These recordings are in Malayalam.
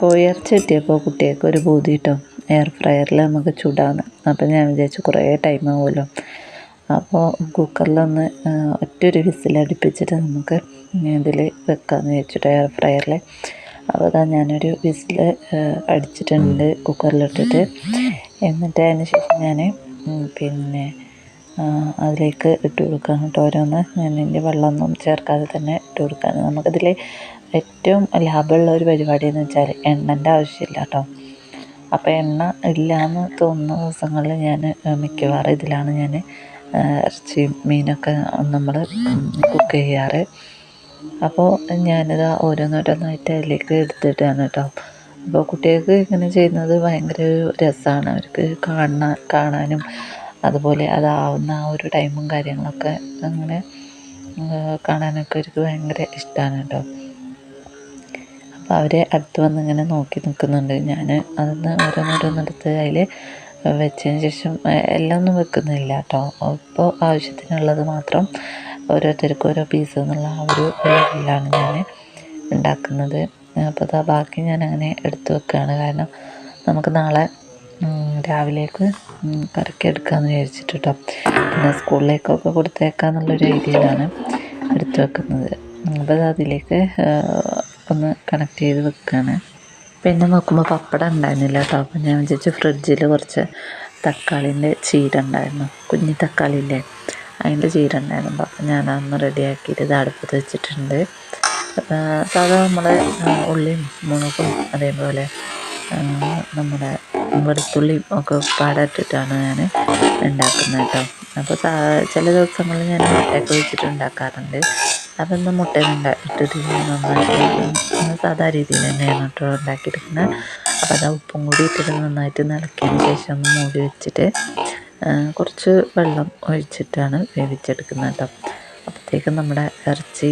കോഴിയിറച്ചി കിട്ടിയപ്പോൾ കുട്ടികൾക്ക് ഒരു ബോധി കിട്ടും. എയർ ഫ്രയറിൽ നമുക്ക് ചൂടാണ് അപ്പോൾ ഞാൻ വിചാരിച്ചു കുറേ ടൈം ആവുമല്ലോ. അപ്പോൾ കുക്കറിലൊന്ന് ഒറ്റൊരു വിസിൽ അടുപ്പിച്ചിട്ട് നമുക്ക് ഇതിൽ വെക്കാമെന്ന് വെച്ചിട്ട് എയർ ഫ്രയറിൽ അപ്പോൾ അതാ ഞാനൊരു വിസിൽ അടിച്ചിട്ടുണ്ട് കുക്കറിലിട്ടിട്ട് എന്നിട്ട് അതിന് ശേഷം ഞാൻ പിന്നെ അതിലേക്ക് ഇട്ട് കൊടുക്കാം കേട്ടോ ഓരോന്ന്. ഞാൻ ഇതിന്റെ വെള്ളമൊന്നും ചേർക്കാതെ തന്നെ ഇട്ട് കൊടുക്കാം. നമുക്കതിൽ ഏറ്റവും ലാഭമുള്ള ഒരു പരിപാടി എന്ന് വെച്ചാൽ എണ്ണന്റെ ആവശ്യമില്ല കേട്ടോ. അപ്പോൾ എണ്ണ ഇല്ല എന്ന് തോന്നുന്ന ദിവസങ്ങളിൽ ഞാൻ മിക്കവാറും ഇതിലാണ് ഞാൻ ഇറച്ചി മീനൊക്കെ നമ്മൾ കുക്ക് ചെയ്യാറ്. അപ്പോൾ ഞാനിത് ഓരോന്നോരോന്നായിട്ട് അതിലേക്ക് എടുത്തിട്ടാണ് കേട്ടോ. അപ്പോൾ കുട്ടികൾക്ക് ഇങ്ങനെ ചെയ്യുന്നത് ഭയങ്കര ഒരു രസമാണ്. അവർക്ക് കാണാൻ കാണാനും അതുപോലെ അതാവുന്ന ആ ഒരു ടൈമും കാര്യങ്ങളൊക്കെ അങ്ങനെ കാണാനൊക്കെ എനിക്ക് ഭയങ്കര ഇഷ്ടമാണ് കേട്ടോ. അപ്പോൾ അവരെ അടുത്ത് വന്ന് ഇങ്ങനെ നോക്കി നിൽക്കുന്നുണ്ട്. ഞാൻ അതൊന്ന് ഓരോന്നോരോന്നെടുത്ത് അതിൽ വെച്ചതിന് ശേഷം എല്ലാം ഒന്നും വെക്കുന്നില്ല കേട്ടോ. ഇപ്പോൾ ആവശ്യത്തിനുള്ളത് മാത്രം ഓരോരുത്തർക്കും ഓരോ പീസ് എന്നുള്ള ആ ഒരു ലെവലിലാണ് ഞാൻ ഉണ്ടാക്കുന്നത്. അപ്പോൾ അതാ ബാക്കി ഞാൻ അങ്ങനെ എടുത്ത് വെക്കുകയാണ് കാരണം നമുക്ക് നാളെ രാവിലേക്ക് കറക്കി എടുക്കാമെന്ന് വിചാരിച്ചിട്ട് കേട്ടോ പിന്നെ സ്കൂളിലേക്കൊക്കെ കൊടുത്തേക്കാന്നുള്ളൊരു ഐഡിയയിലാണ് എടുത്ത് വെക്കുന്നത്. അപ്പോൾ അത് അതിലേക്ക് ഒന്ന് കണക്ട് ചെയ്ത് വെക്കുകയാണ് പിന്നെ നോക്കുമ്പോൾ പപ്പടം ഉണ്ടായിരുന്നില്ല കേട്ടോ. അപ്പം ഞാൻ വിചാരിച്ചു ഫ്രിഡ്ജിൽ കുറച്ച് തക്കാളിന്റെ ചീര ഉണ്ടായിരുന്നു. കുഞ്ഞി തക്കാളി ഇല്ലേ? അതിന്റെ ചീര ഉണ്ടായിരുന്നു. അപ്പം ഞാൻ അന്ന് റെഡിയാക്കിയിട്ട് ഇത് അടുപ്പത്ത് വെച്ചിട്ടുണ്ട്. സാധാരണ നമ്മൾ ഉള്ളിയും മുളകും അതേപോലെ നമ്മുടെ വെളുത്തുള്ളി ഒക്കെ പാടിട്ടിട്ടാണ് ഞാൻ ഉണ്ടാക്കുന്നത് കേട്ടോ. അപ്പോൾ ചില ദിവസങ്ങളിൽ ഞാൻ മുട്ടയൊക്കെ വെച്ചിട്ട് ഉണ്ടാക്കാറുണ്ട്. അപ്പം ഇന്ന് മുട്ട ഇട്ടിട്ട് നന്നായിട്ട് സാധാ രീതിയിൽ തന്നെയാണ് കേട്ടോ ഉണ്ടാക്കിയെടുക്കുന്നത്. അപ്പോൾ അത് ഉപ്പും കൂടി ഇട്ടിട്ട് നന്നായിട്ട് ഇളക്കിയതിന് ശേഷം ഒന്ന് മൂടി വെച്ചിട്ട് കുറച്ച് വെള്ളം ഒഴിച്ചിട്ടാണ് വേവിച്ചെടുക്കുന്നത് കേട്ടോ. അപ്പോഴത്തേക്കും നമ്മുടെ ഇറച്ചി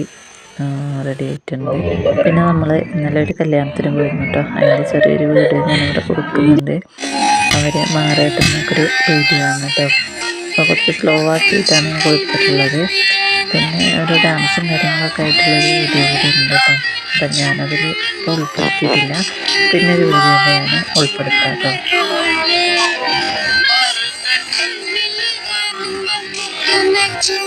റെഡി ആയിട്ടുണ്ട്. പിന്നെ നമ്മൾ ഇന്നലെ ഒരു കല്യാണത്തിന് പോയിരുന്നു കേട്ടോ അതിന്റെ ചെറിയൊരു വീഡിയോ ഞാനിവിടെ കൊടുക്കുന്നുണ്ട്. അവർ നമുക്കൊരു വീഡിയോ ആണ് കേട്ടോ അപ്പോൾ കുറച്ച് സ്ലോ ആക്കിയിട്ടാണ് ഞാൻ കൊടുത്തിട്ടുള്ളത്. പിന്നെ ഒരു ഡാൻസും കാര്യങ്ങളൊക്കെ ആയിട്ടുള്ളൊരു വീഡിയോ കൂടി ഉണ്ട് കേട്ടോ അപ്പം ഞാനതിൽ ഇപ്പോൾ ഉൾപ്പെടുത്തിയിട്ടില്ല. പിന്നെ ഒരു വീഡിയോ ഞാൻ ഉൾപ്പെടുത്താം കേട്ടോ Connecting